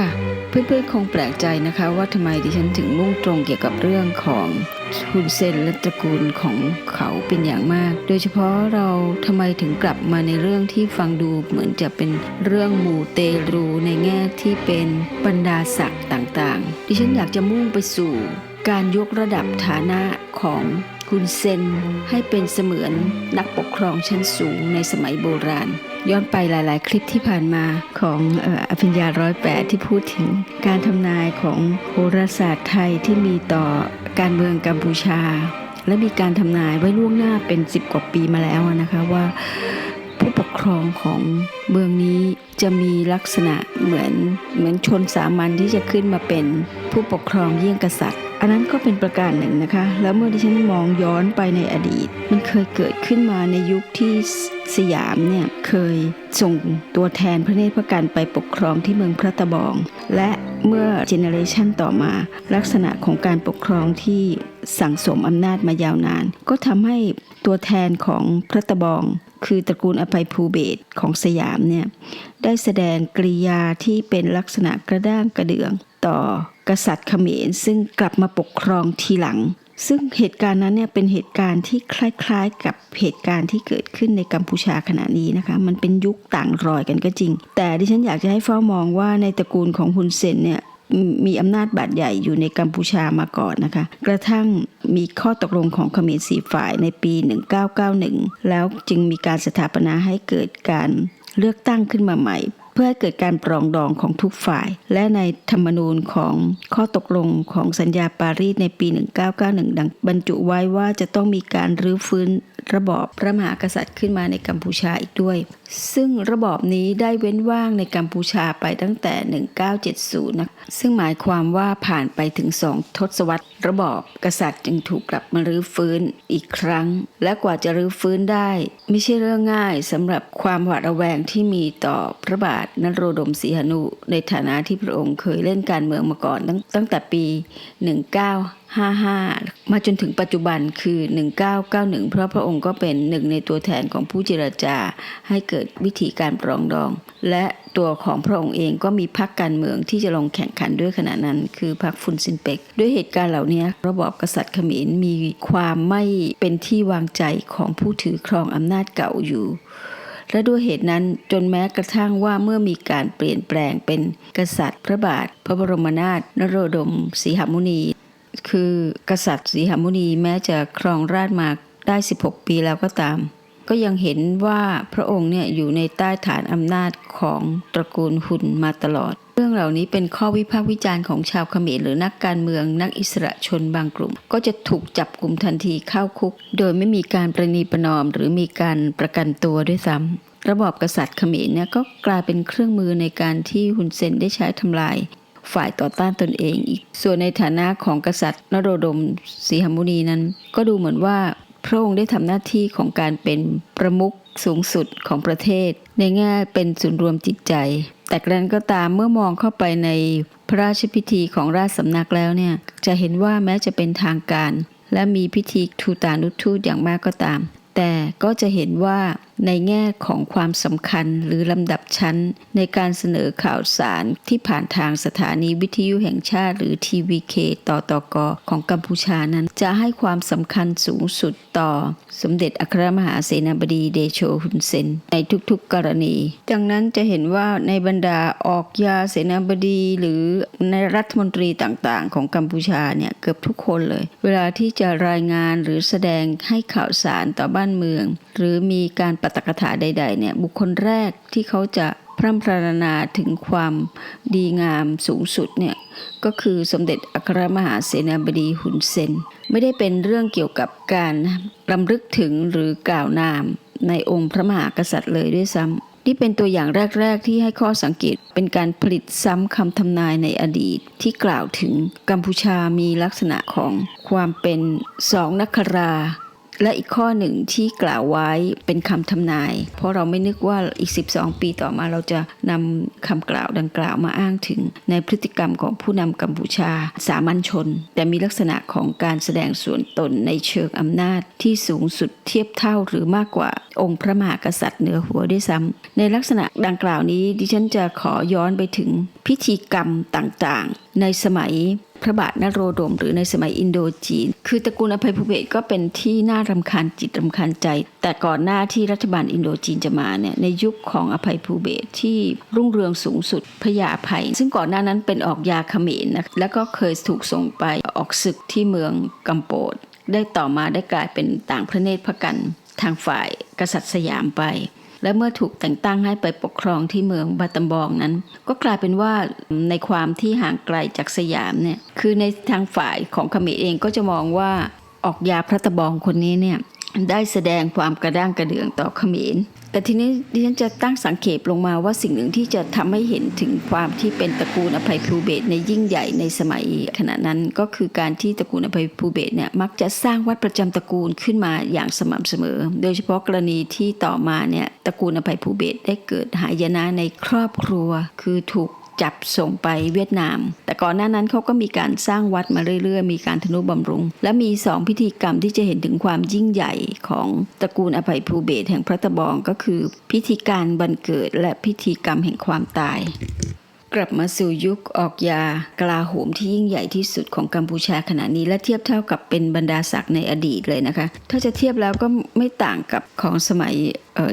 ค่ะ เพื่อนๆคงแปลกใจนะคะ ว่าทำไมดิฉันถึงมุ่งตรงเกี่ยวกับเรื่องของฮุนเซนและตระกูลของเขาเป็นอย่างมาก โดยเฉพาะเราทำไมถึงกลับมาในเรื่องที่ฟังดูเหมือนจะเป็นเรื่องมูเตรูในแง่ที่เป็นบรรดาศักดิ์ต่างๆ ดิฉันอยากจะมุ่งไปสู่การยกระดับฐานะของฮุนเซนให้เป็นเสมือนนักปกครองชั้นสูงในสมัยโบราณ ย้อนไปหลาย ๆ คลิปที่ผ่านมาของเอ่ออภิญญาร้อยแปดที่พูดถึง การทำนายของโหราศาสตร์ไทยที่มีต่อการเมืองกัมพูชา และมีการทำนายไว้ล่วงหน้าเป็น 10 กว่าปีมาแล้วนะคะว่าผู้ปกครองของเมืองนี้จะมีลักษณะเหมือนเหมือนชนสามัญที่จะขึ้นมาเป็นผู้ปกครองเยี่ยงกษัตริย์ อันนั้นก็เป็นประการหนึ่งนะคะ แล้วเมื่อที่ฉันมองย้อนไปในอดีต มันเคยเกิดขึ้นมาในยุคที่สยามเนี่ยเคยส่งตัวแทนพระเนตรพระกันไปปกครองที่เมืองพระตะบอง และเมื่อเจเนอเรชันต่อมา ลักษณะของการปกครองที่สั่งสมอำนาจมายาวนาน ก็ทำให้ตัวแทนของพระตะบอง คือตระกูลอภัยภูเบศของสยามเนี่ยได้แสดงกริยาที่เป็นลักษณะกระด้างกระเดือง ต่อกษัตริย์เขมรซึ่งกลับมาปกครองทีหลัง ซึ่งเหตุการณ์นั้นเนี่ยเป็นเหตุการณ์ที่คล้ายๆ กับเหตุการณ์ที่เกิดขึ้นในกัมพูชาขณะนี้นะคะ มันเป็นยุคต่างรอยกันก็จริง แต่ดิฉันอยากจะให้เฝ้ามองว่าในตระกูลของฮุนเซนเนี่ยมีอำนาจบาดใหญ่อยู่ในกัมพูชามาก่อนนะคะ กระทั่งมีข้อตกลงของเขมรสีฝ่ายในปี 1991 แล้วจึงมีการสถาปนาให้เกิดการเลือกตั้งขึ้นมาใหม่ พื่อให้เกิดการปรองดองของทุกฝ่าย และในธรรมนูญของข้อตกลงของสัญญาปารีสในปี 1991 ดังบรรจุไว้ว่าจะต้องมีการรื้อฟื้นระบอบพระมหากษัตริย์ขึ้นมาในกัมพูชาอีกด้วย ซึ่งระบอบนี้ได้เว้นว่างในกัมพูชาไปตั้งแต่ 1970นะ ซึ่งหมายความว่าผ่านไปถึงสองทศวรรษ ระบอบกษัตริย์จึงถูกกลับมารื้อฟื้นอีกครั้ง และกว่าจะรื้อฟื้นได้ ไม่ใช่เรื่องง่ายสำหรับความหวาดระแวงที่มีต่อพระบาทนโรดมศรีหนุ ในฐานะที่พระองค์เคยเล่นการเมืองมาก่อนตั้งตั้งแต่ปี 1955 มาจนถึงปัจจุบันคือ 1991 เพราะพระองค์ก็เป็นหนึ่งในตัวแทนของผู้เจรจาให้เกิดวิธีการปรองดอง และ ตัวของพระองค์เองก็มีพรรคการเมืองที่จะลงแข่งขันด้วยขณะนั้น คือพรรคฟุนซินเปกด้วยเหตุการณ์เหล่านี้ระบอบกษัตริย์เขมรมีความไม่เป็นที่วางใจของผู้ถือครองอำนาจเก่าอยู่ และด้วยเหตุนั้นจนแม้กระทั่งว่าเมื่อมีการเปลี่ยนแปลงเป็นกษัตริย์ พระบาท พระบรมนาถนโรดมศรีหมุนี คือกษัตริย์ศรีหมุนีแม้จะครองราชมาได้ 16 ปีแล้วก็ตาม ก็ยังเห็นว่าพระองค์เนี่ยอยู่ในใต้ฐานอำนาจของตระกูลหุนมาตลอด เรื่องเหล่านี้เป็นข้อวิพากษ์วิจารณ์ของชาวเขมรหรือนักการเมืองนักอิสระชนบางกลุ่ม ก็จะถูกจับกลุ่มทันทีเข้าคุก โดยไม่มีการประนีประนอม หรือมีการประกันตัวด้วยซ้ำระบอบกษัตริย์เขมรเนี่ยก็กลายเป็นเครื่องมือในการที่ฮุนเซนได้ใช้ทำลายฝ่ายต่อต้านตนเองอีก ส่วนในฐานะของกษัตริย์นโรดมศรีหมุนีนั้น ก็ดูเหมือนว่า พระองค์ได้ทำหน้าที่ของการเป็นประมุขสูงสุดของประเทศ ในแง่เป็นศูนย์รวมจิตใจ แต่กระนั้นก็ตามเมื่อมองเข้าไปในพระราชพิธีของราชสำนักแล้วเนี่ยจะเห็นว่าแม้จะเป็นทางการ และมีพิธีทูตานุทูตอย่างมากก็ตาม แต่ก็จะเห็นว่า ในแง่ของความสำคัญหรือลำดับชั้น ในการเสนอข่าวสารที่ผ่านทางสถานีวิทยุแห่งชาติ หรือ TVK ต่อตอกของกัมพูชานั้น จะให้ความสำคัญสูงสุดต่อ สมเด็จอัครมหาเสนาบดีเดโชฮุนเซน ในทุกๆกรณี ดังนั้นจะเห็นว่าในบรรดาออกยาเสนาบดีหรือในรัฐมนตรีต่างๆ ของกัมพูชาเนี่ยเกือบทุกคนเลย เวลาที่จะรายงานหรือแสดงให้ข่าวสารต่อบ้านเมือง หรือมีการปาฐกถาใด ๆ เนี่ย บุคคลแรกที่เขาจะพร่ำพรรณนาถึงความดีงามสูงสุดเนี่ย ก็คือสมเด็จอัครมหาเสนาบดีฮุนเซน ไม่ได้เป็นเรื่องเกี่ยวกับการรำลึกถึงหรือกล่าวนามในองค์พระมหากษัตริย์เลยด้วยซ้ำนี่เป็นตัวอย่างแรก ๆ ที่ให้ข้อสังเกตเป็นการผลิตซ้ำคำทำนายในอดีตที่กล่าวถึงกัมพูชามีลักษณะของความเป็นสองนักรา และอีกข้อหนึ่งที่กล่าวไว้เป็นคำทำนาย เพราะเราไม่นึกว่าอีก 12 ปีต่อมาเราจะนำคำกล่าวดังกล่าวมาอ้างถึง ในพฤติกรรมของผู้นำกัมพูชา สามัญชน แต่มีลักษณะของการแสดงส่วนตนในเชิงอำนาจที่สูงสุดเทียบเท่าหรือมากกว่าองค์พระมหากษัตริย์เหนือหัวด้วยซ้ำในลักษณะดังกล่าวนี้ดิฉันจะขอย้อนไปถึงพิธีกรรมต่างๆในสมัยพระบาทนโรดม หรือในสมัยอินโดจีน คือตระกูลอภัยภูเบศก็เป็นที่น่ารำคาญจิตรำคาญใจ แต่ก่อนหน้าที่รัฐบาลอินโดจีนจะมาเนี่ยในยุคของอภัยภูเบศที่รุ่งเรืองสูงสุดพระยาอภัย ซึ่งก่อนหน้านั้นเป็นออกยาเขมรนะแล้วก็เคยถูกส่งไปออกศึกที่เมืองกัมโปดได้ต่อมาได้กลายเป็นต่างพระเนตรพระกันทางฝ่ายกษัตริย์สยามไป และเมื่อถูกแต่งตั้งให้ไปปกครองที่เมืองบาตัมบองนั้น ก็กลายเป็นว่าในความที่ห่างไกลจากสยามเนี่ยคือในทางฝ่ายของขมิเองก็จะมองว่าออกยาพระตะบองคนนี้เนี่ย ได้แสดงความกระด้างกระเดืองต่อเขมร แต่ทีนี้ดิฉันจะตั้งสังเกตลงมาว่าสิ่งหนึ่งที่จะทำให้เห็นถึงความที่เป็นตระกูลอภัยภูเบศในยิ่งใหญ่ในสมัยขณะนั้นก็คือการที่ตระกูลอภัยภูเบศเนี่ยมักจะสร้างวัดประจำตระกูลขึ้นมาอย่างสม่ำเสมอ โดยเฉพาะกรณีที่ต่อมาเนี่ยตระกูลอภัยภูเบศได้เกิดหายนะในครอบครัว คือถูก จับส่งไปเวียดนาม แต่ก่อนหน้านั้นเขาก็มีการสร้างวัดมาเรื่อยๆ มีการทนุบำรุง และมีสองพิธีกรรมที่จะเห็นถึงความยิ่งใหญ่ของตระกูลอภัยภูเบศแห่งพระตะบองก็คือ พิธีการบันเกิดและพิธีกรรมแห่งความตาย กลับมาสู่ยุคออกยากลาโหมที่ยิ่งใหญ่ที่สุดของกัมพูชาขณะนี้และเทียบเท่ากับเป็นบรรดาศักดิ์ในอดีตเลยนะคะ ถ้าจะเทียบแล้วก็ไม่ต่างกับของสมัย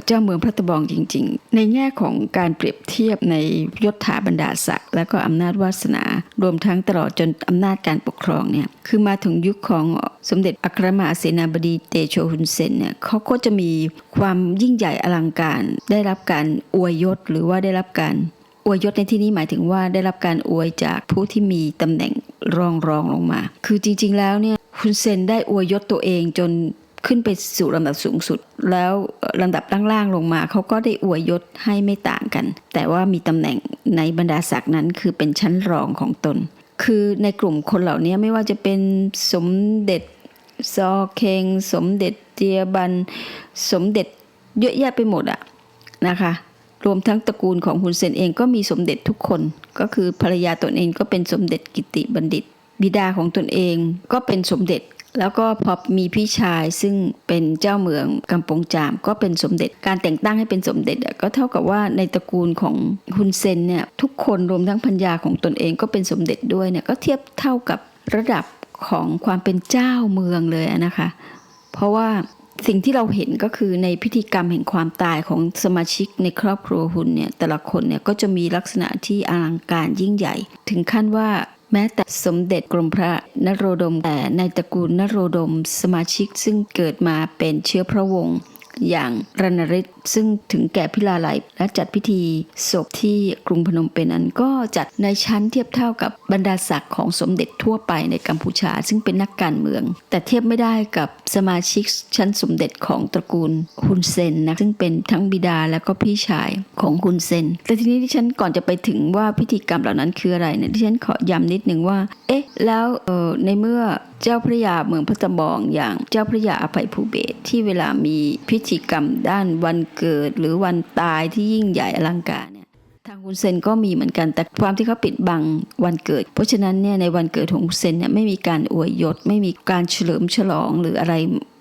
เจ้าเมืองพระตะบองจริง ๆ ในแง่ของการเปรียบเทียบในยศถาบรรดาศักดิ์และก็อำนาจวาสนา รวมทั้งตลอดจนอำนาจการปกครองเนี่ยคือมาถึงยุคของสมเด็จอัครมหาเสนาบดีเตโชฮุนเซนเนี่ยเขาก็จะมีความยิ่งใหญ่อลังการ ได้รับการอวยยศหรือว่าได้รับการ อวยยศในที่นี้หมายถึงว่าได้รับการอวยจากผู้ที่มีตำแหน่งรองรองลงมา คือจริง ๆ แล้วเนี่ยคุณเซนได้อวยยศตัวเองจนขึ้นไปสู่ลำดับสูงสุด แล้วลำดับล่างๆลงมาเขาก็ได้อวยยศให้ไม่ต่างกัน แต่ว่ามีตำแหน่งในบรรดาศักดิ์นั้นคือเป็นชั้นรองของตน คือในกลุ่มคนเหล่านี้ไม่ว่าจะเป็นสมเด็จซอเคงสมเด็จเจียบัน สมเด็จเยอะแยะไปหมดอะนะคะ รวมทั้งตระกูลของฮุนเซนเองก็มีสมเด็จทุกคน ก็คือภรรยาตนเองก็เป็นสมเด็จกิติบัณฑิต บิดาของตนเองก็เป็นสมเด็จ แล้วก็พอมีพี่ชายซึ่งเป็นเจ้าเมืองกำปงจามก็เป็นสมเด็จ การแต่งตั้งให้เป็นสมเด็จก็เท่ากับว่าในตระกูลของฮุนเซนเนี่ยทุกคนรวมทั้งพัญญาของตนเองก็เป็นสมเด็จด้วยเนี่ยก็เทียบเท่ากับระดับของความเป็นเจ้าเมืองเลยนะคะ เพราะว่า สิ่งที่เราเห็นก็คือในพิธีกรรมแห่งความตายของสมาชิกในครอบครัวหุนเนี่ยแต่ละคนเนี่ยก็จะมีลักษณะที่อลังการยิ่งใหญ่ ถึงขั้นว่าแม้แต่สมเด็จกรมพระนโรดมแต่ในตระกูลนโรดมสมาชิกซึ่งเกิดมาเป็นเชื้อพระวงศ์อย่างรณฤทธิ์ ซึ่งถึงแก่พิลาไลยและจัดพิธีศพที่กรุงพนมเปญนั้นก็จัดในชั้นเทียบเท่ากับบรรดาศักดิ์ของสมเด็จทั่วไปในกัมพูชา ซึ่งเป็นนักการเมือง แต่เทียบไม่ได้กับสมาชิกชั้นสมเด็จของตระกูลฮุนเซนนะซึ่งเป็นทั้งบิดาและก็พี่ชายของฮุนเซน แต่ทีนี้ที่ฉันก่อนจะไปถึงว่าพิธีกรรมเหล่านั้นคืออะไรเนี่ยที่ฉันขอย้ำนิดนึงว่า เอ๊ะ แล้วเออในเมื่อเจ้าพระยาเมืองพระตะบองอย่างเจ้าพระยาอภัยภูเบศที่เวลามีพิธีกรรมด้านวันเกิดหรือวันตายที่ยิ่งใหญ่อลังการเนี่ยทางฮุนเซนก็มีเหมือนกันแต่ความที่เขาปิดบังวันเกิด เพราะฉะนั้นเนี่ยในวันเกิดของฮุนเซนเนี่ยไม่มีการอวยยศ ไม่มีการเฉลิมฉลองหรืออะไร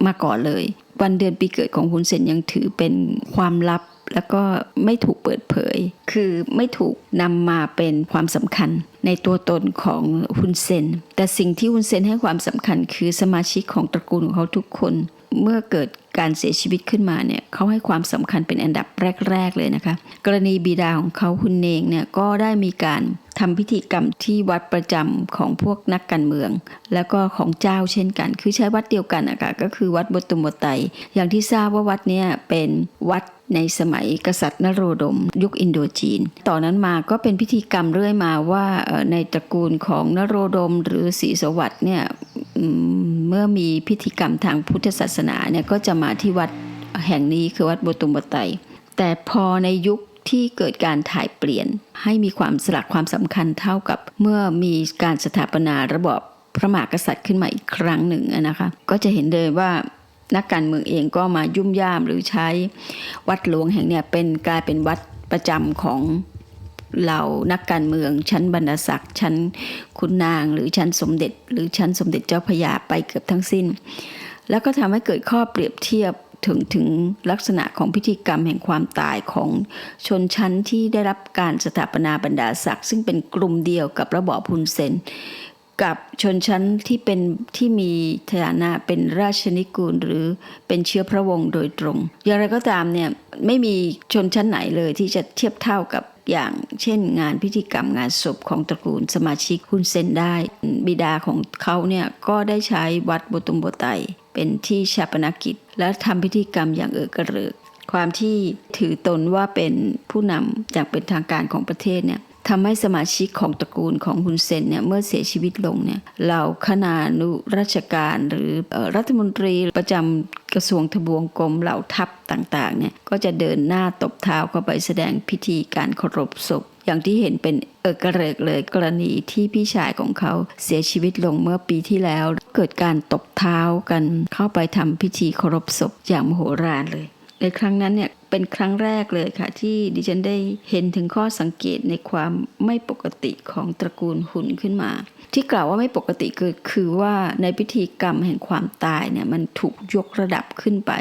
มาก่อนเลย วันเดือนปีเกิดของฮุนเซนยังถือเป็นความลับแล้วก็ไม่ถูกเปิดเผย คือไม่ถูกนำมาเป็นความสำคัญในตัวตนของฮุนเซน แต่สิ่งที่ฮุนเซนให้ความสำคัญคือสมาชิกของตระกูลของเขาทุกคน เมื่อเกิดการเสียชีวิตขึ้นมาเนี่ยเขาให้ความสำคัญเป็นอันดับแรก ๆ เลยนะคะ กรณีบิดาของเขาคุณเนงเนี่ยก็ได้มีการทำพิธีกรรมที่วัดประจำของพวกนักการเมือง แล้วก็ของเจ้าเช่นกัน คือใช้วัดเดียวกันนะคะก็คือวัดบตุมบไตอย่างที่ทราบว่าวัดเนี่ยเป็นวัดในสมัยกษัตริย์นโรดม ยุคอินโดจีน ต่อนนั้นมาก็เป็นพิธีกรรมเรื่อยมาว่าในตระกูลของนโรดมหรือศรีสวัสดิ์เนี่ย เมื่อมีพิธีกรรมทางพุทธศาสนาเนี่ยก็จะมาที่วัดแห่งนี้คือวัดโบตุมบไต แต่พอในยุคที่เกิดการถ่ายเปลี่ยน ให้มีความสลักความสำคัญเท่ากับเมื่อมีการสถาปนาระบอบพระมหากษัตริย์ขึ้นมาอีกครั้งหนึ่งนะคะ ก็จะเห็นเลยว่านักการเมืองเองก็มายุ่มย่ามหรือใช้วัดหลวงแห่งเนี่ยเป็นกลายเป็นวัดประจำของ เหล่านักการเมืองชั้นบรรดาศักดิ์ชั้นคุณนางหรือชั้นสมเด็จ หรือชั้นสมเด็จเจ้าพระยาไปเกือบทั้งสิ้น แล้วก็ทำให้เกิดข้อเปรียบเทียบถึงถึงลักษณะของพิธีกรรมแห่งความตายของชนชั้นที่ได้รับการสถาปนาบรรดาศักดิ์ซึ่งเป็นกลุ่มเดียวกับระบอบพุนเซนกับชนชั้นที่เป็นที่มีฐานะเป็นราชนิกูลหรือเป็นเชื้อพระวงศ์โดยตรง อย่างไรก็ตามเนี่ยไม่มีชนชั้นไหนเลยที่จะเทียบเท่ากับ อย่าง เช่น งานพิธีกรรมงานศพของตระกูลสมาชิกคุณเซนได้ บิดาของเขาเนี่ยก็ได้ใช้วัดโบตุมโบไต เป็นที่ชาปนกิจ และทำพิธีกรรมอย่างเออกระเริกความที่ถือตนว่าเป็นผู้นำอย่างเป็นทางการของประเทศเนี่ย ทำให้สมาชิกของตระกูลของฮุนเซนเนี่ยเมื่อเสียชีวิตลงเนี่ยเหล่าคณานุราชการหรือรัฐมนตรีประจำกระทรวงทบวงกรมเหล่าทัพต่างๆเนี่ยก็จะเดินหน้าตบเท้าเข้าไปแสดงพิธีการเคารพศพอย่างที่เห็นเป็นเออกระเริกเลยกรณีที่พี่ชายของเขาเสียชีวิตลงเมื่อปีที่แล้ว เกิดการตบเท้ากันเข้าไปทำพิธีเคารพศพอย่างมโหฬารเลย ในครั้งนั้นเนี่ย เป็นครั้งแรกเลยค่ะ ที่ดิฉันได้เห็นถึงข้อสังเกตในความไม่ปกติของตระกูลหุ่นขึ้นมา ที่กล่าวว่าไม่ปกติคือคือว่าในพิธีกรรมแห่งความตายเนี่ยมันถูกยกระดับขึ้นไป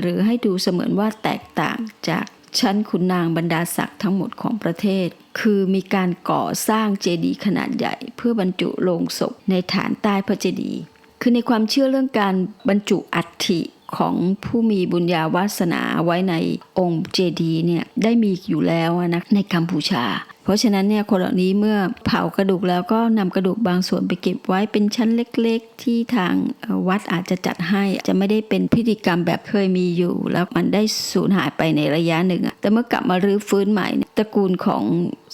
หรือให้ดูเสมือนว่าแตกต่างจากชั้นขุนนางบรรดาศักดิ์ทั้งหมดของประเทศ คือมีการก่อสร้างเจดีย์ขนาดใหญ่ เพื่อบรรจุโลงศพในฐานใต้พระเจดีย์คือในความเชื่อเรื่องการบรรจุอัฐิ ของผู้มีบุญญาวาสนาไว้ในองค์เจดีย์เนี่ยได้มีอยู่แล้วนะในกัมพูชา เพราะฉะนั้นเนี่ยคนเหล่านี้เมื่อเผากระดูกแล้วก็นำกระดูกบางส่วนไปเก็บไว้เป็นชั้นเล็กๆ ที่ทางวัดอาจจะจัดให้จะไม่ได้เป็นพิธีกรรมแบบเคยมีอยู่ แล้วมันได้สูญหายไปในระยะหนึ่งแต่เมื่อกลับมารื้อฟื้นใหม่ตระกูลของ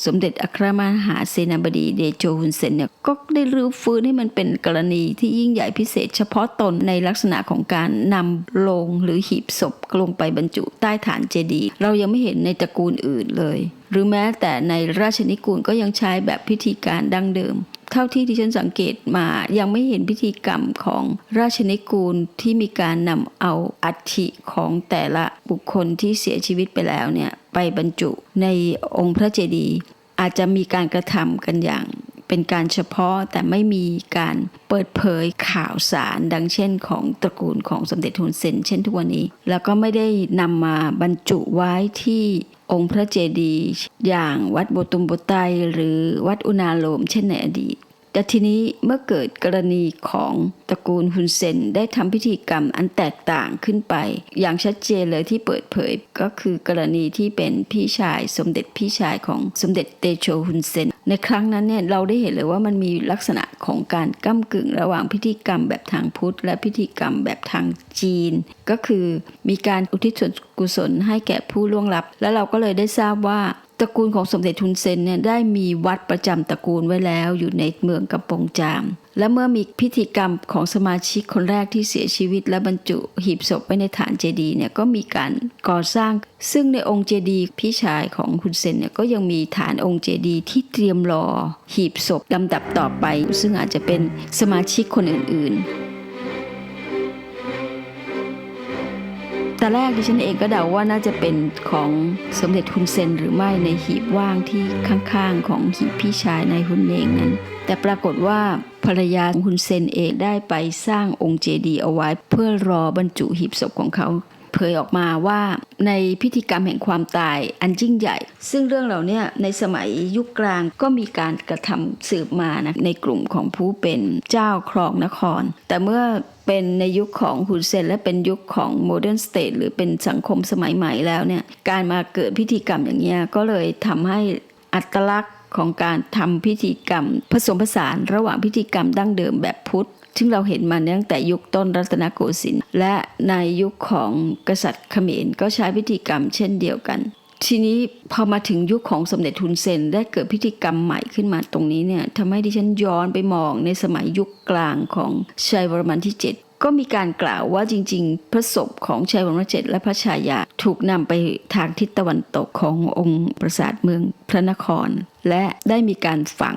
สมเด็จอัครมหาเสนาบดีเดโจฮุนเซนเนี่ยก็ได้รื้อฟื้นให้มันเป็นกรณีที่ยิ่งใหญ่พิเศษ เฉพาะตนในลักษณะของการนำโลงหรือหีบศพลงไปบรรจุใต้ฐานเจดีย์เรายังไม่เห็นในตระกูลอื่นเลย หรือแม้แต่ในราชนิกูลก็ยังใช้แบบพิธีการดั้งเดิม เท่าที่ที่ฉันสังเกตมายังไม่เห็นพิธีกรรมของราชนิกูลที่มีการนำเอาอัฐิของแต่ละบุคคลที่เสียชีวิตไปแล้วเนี่ยไปบรรจุในองค์พระเจดีย์อาจจะมีการกระทำกันอย่างเป็นการเฉพาะแต่ไม่มีการเปิดเผยข่าวสารดังเช่นของตระกูลของสมเด็จฮุนเซนเช่นทุกวันนี้ แล้วก็ไม่ได้นำมาบรรจุไว้ที่ องค์พระเจดีย์อย่างวัดโบตุมโบไตหรือวัดอุณาโลมเช่นในอดีต แต่ทีนี้เมื่อเกิดกรณีของตระกูลฮุนเซนได้ทำพิธีกรรมอันแตกต่างขึ้นไป อย่างชัดเจนเลยที่เปิดเผยก็คือกรณีที่เป็นพี่ชายสมเด็จพี่ชายของสมเด็จเตโชฮุนเซน ในครั้งนั้นเนี่ยเราได้เห็นเลยว่ามันมีลักษณะของการก้ากึ่งระหว่างพิธีกรรมแบบทางพุทธ และพิธีกรรมแบบทางจีน ก็คือมีการอุทิศส่วนกุศลให้แก่ผู้ล่วงลับ แล้วเราก็เลยได้ทราบว่า ตระกูลของสมเด็จทุนเซนเนี่ยได้มีวัดประจำตระกูลไว้แล้วอยู่ในเมืองกำปงจาม และเมื่อมีพิธีกรรมของสมาชิกคนแรกที่เสียชีวิต และบรรจุหีบศพไว้ในฐานเจดีย์เนี่ยก็มีการก่อสร้าง ซึ่งในองค์เจดีย์พี่ชายของคุณเซนเนี่ยก็ยังมีฐานองค์เจดีย์ที่เตรียมรอหีบศพลำดับต่อไป ซึ่งอาจจะเป็นสมาชิกคนอื่นๆ แต่แรกดิฉันเองก็เดาว่าน่าจะเป็นของสมเด็จฮุนเซนหรือไม่ในหีบว่างที่ข้างๆ ของหีบพี่ชายในฮุนเองนั้น แต่ปรากฏว่าภรรยาของฮุนเซนเองได้ไปสร้างองค์เจดีย์เอาไว้เพื่อรอบรรจุหีบศพของเขา เผยออกมาว่าในพิธีกรรมแห่งความตายอันยิ่งใหญ่ ซึ่งเรื่องเหล่านี้ในสมัยยุคกลางก็มีการกระทำสืบมานะในกลุ่มของผู้เป็นเจ้าครองนคร แต่เมื่อเป็นในยุคของฮุนเซนและเป็นยุคของโมเดิร์นสเตทหรือเป็นสังคมสมัยใหม่แล้วเนี่ยการมาเกิดพิธีกรรมอย่างเงี้ยก็เลยทำให้อัตลักษณ์ของการทำพิธีกรรมผสมผสานระหว่างพิธีกรรมดั้งเดิมแบบพุทธ ซึ่งเราเห็นมาตั้งแต่ยุคต้นรัตนโกสินทร์และในยุคของกษัตริย์เขมรก็ใช้พิธีกรรมเช่นเดียวกัน ทีนี้พอมาถึงยุคของสมเด็จทุนเซนได้เกิดพิธีกรรมใหม่ขึ้นมาตรงนี้เนี่ยทำให้ดิฉันย้อนไปมองในสมัยยุคกลางของชัยวรมันที่ 7ก็มีการกล่าวว่าจริงๆ พระศพของชัยวรมันเจ็ดและพระชายา ถูกนำไปทางทิศตะวันตกขององค์ปราสาทเมืองพระนคร และได้มีการฝัง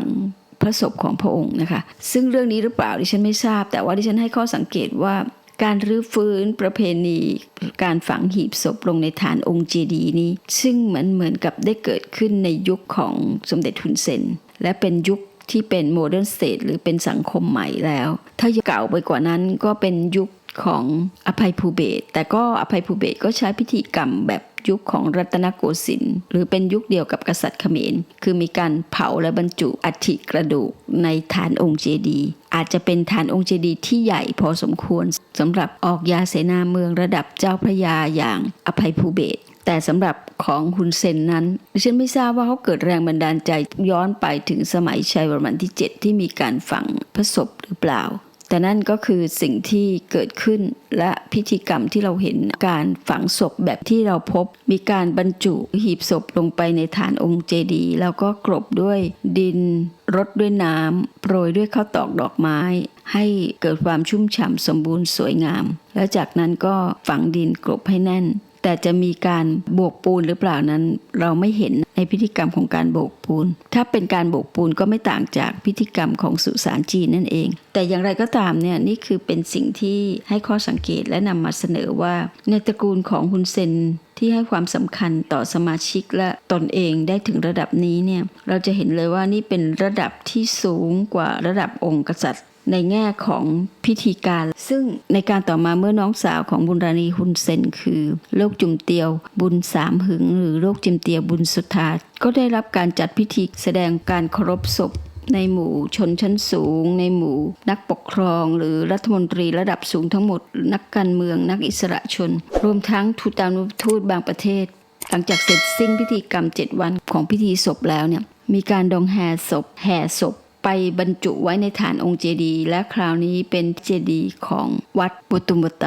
พระศพของพระองค์นะคะ ซึ่งเรื่องนี้หรือเปล่าดิฉันไม่ทราบ แต่ว่าดิฉันให้ข้อสังเกตว่าการรื้อฟื้นประเพณีการฝังหีบศพลงในฐานองค์เจดีย์นี้ ซึ่งเหมือนเหมือนกับได้เกิดขึ้นในยุคของสมเด็จทุนเซนและเป็นยุคที่เป็นโมเดิร์นสเตทหรือเป็นสังคมใหม่แล้ว ถ้าเก่าไปกว่านั้นก็เป็นยุคของอภัยภูเบศแต่ก็อภัยภูเบศก็ใช้พิธีกรรมแบบ ยุคของรัตนโกสินทร์หรือเป็นยุคเดียวกับกษัตริย์เขมร คือมีการเผาและบรรจุอัฐิกระดูกในฐานองค์เจดีย์อาจจะเป็นฐานองค์เจดีย์ที่ใหญ่พอสมควรสำหรับออกยาเสนาเมืองระดับเจ้าพระยาอย่างอภัยภูเบศแต่สำหรับของฮุนเซนนั้นดิฉันไม่ทราบว่าเขาเกิดแรงบันดาลใจย้อนไปถึงสมัยชัยวรมันที่ 7 ที่มีการฝังพระศพหรือเปล่า แต่นั่นก็คือสิ่งที่เกิดขึ้นและพิธีกรรมที่เราเห็นการฝังศพแบบที่เราพบ มีการบรรจุหีบศพลงไปในฐานองค์เจดีย์แล้วก็กลบด้วยดินรดด้วยน้ำโปรยด้วยข้าวตอกดอกไม้ ให้เกิดความชุ่มฉ่ำสมบูรณ์สวยงาม แล้วจากนั้นก็ฝังดินกลบให้แน่น แต่จะมีการโบกปูนหรือเปล่านั้น เราไม่เห็นในพิธีกรรมของการโบกปูน ถ้าเป็นการโบกปูนก็ไม่ต่างจากพิธีกรรมของสุสานจีนนั่นเอง แต่อย่างไรก็ตามเนี่ยนี่คือเป็นสิ่งที่ให้ข้อสังเกตและนำมาเสนอว่า ในตระกูลของฮุนเซนที่ให้ความสำคัญต่อสมาชิกและตนเองได้ถึงระดับนี้เนี่ยเราจะเห็นเลยว่านี่เป็นระดับที่สูงกว่าระดับองค์กษัตริย์ ในแง่ของพิธีการ ซึ่งในการต่อมาเมื่อน้องสาวของบุญราณีฮุนเซนคือโรคจุมเตียวบุญสามหึง หรือโรคจุมเตียวบุญสุธาก็ได้รับการจัดพิธีแสดงการเคารพศพในหมู่ชนชั้นสูง ในหมู่นักปกครอง หรือรัฐมนตรีระดับสูงทั้งหมด นักการเมืองนักอิสระชน รวมทั้งทูตานุทูตบางประเทศ หลังจากเสร็จสิ้นพิธีกรรม 7 วันของพิธีศพแล้วเนี่ยมีการดองแห่ศพ แห่ศพ ไปบรรจุไว้ในฐานองค์เจดีย์และคราวนี้เป็นเจดีย์ของวัดบุตุมบไต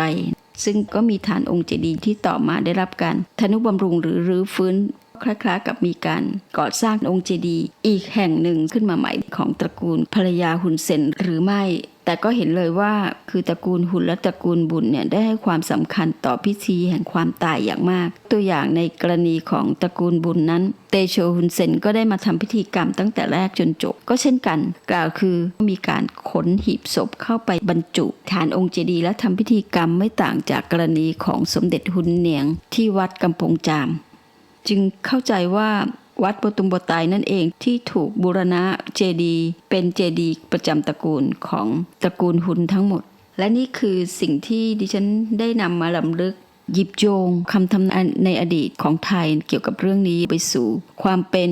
ซึ่งก็มีฐานองค์เจดีย์ที่ต่อมาได้รับการทนุบำรุงหรือรื้อฟื้น คล้ายๆกับมีการก่อสร้างองค์เจดีย์อีกแห่งหนึ่งขึ้นมาใหม่ของตระกูลภรรยาฮุนเซนหรือไม่แต่ก็เห็นเลยว่าคือตระกูลฮุนและตระกูลบุญเนี่ยได้ให้ความสำคัญต่อพิธีแห่งความตายอย่างมาก ตัวอย่างในกรณีของตระกูลบุญนั้น เตโชฮุนเซนก็ได้มาทำพิธีกรรมตั้งแต่แรกจนจบ ก็เช่นกัน กล่าวคือมีการขนหีบศพเข้าไปบรรจุ ฐานองค์เจดีย์และทำพิธีกรรมไม่ต่างจากกรณีของสมเด็จฮุนเนียงที่วัดกำปงจาม จึงเข้าใจว่าวัดปตุมบตายนั่นเองที่ถูกบูรณะเจดีเป็นเจดีประจำตระกูลของตระกูลหุนทั้งหมด และนี่คือสิ่งที่ดิฉันได้นำมาลำลึกหยิบโยงคำทำนายในอดีตของไทยเกี่ยวกับเรื่องนี้ไปสู่ ความเป็น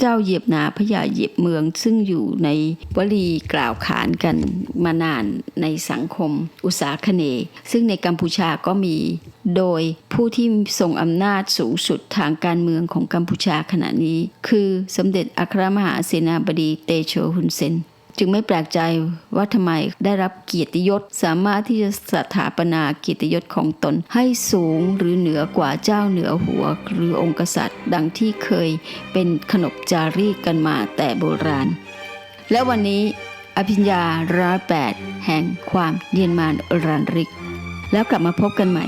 เจ้าเหยียบนาพระยาเหยียบเมือง ซึ่งอยู่ในวลีกล่าวขานกันมานานในสังคม อุตสาคเน ซึ่งในกัมพูชาก็มี โดยผู้ที่ทรงอำนาจสูงสุดทางการเมืองของกัมพูชาขณะนี้ คือสมเด็จอัครมหาเสนาบดีเตโชฮุนเซน จึงไม่แปลกใจว่าทำไมได้รับเกียรติยศ สามารถที่จะสถาปนาเกียรติยศของตน ให้สูงหรือเหนือกว่าเจ้าเหนือหัว หรือองค์กษัตริย์ ดังที่เคยเป็นขนบจารีตกันมาแต่โบราณ และวันนี้อภิญญาร้อยแปดแห่งความเนียนมานรันริก แล้วกลับมาพบกันใหม่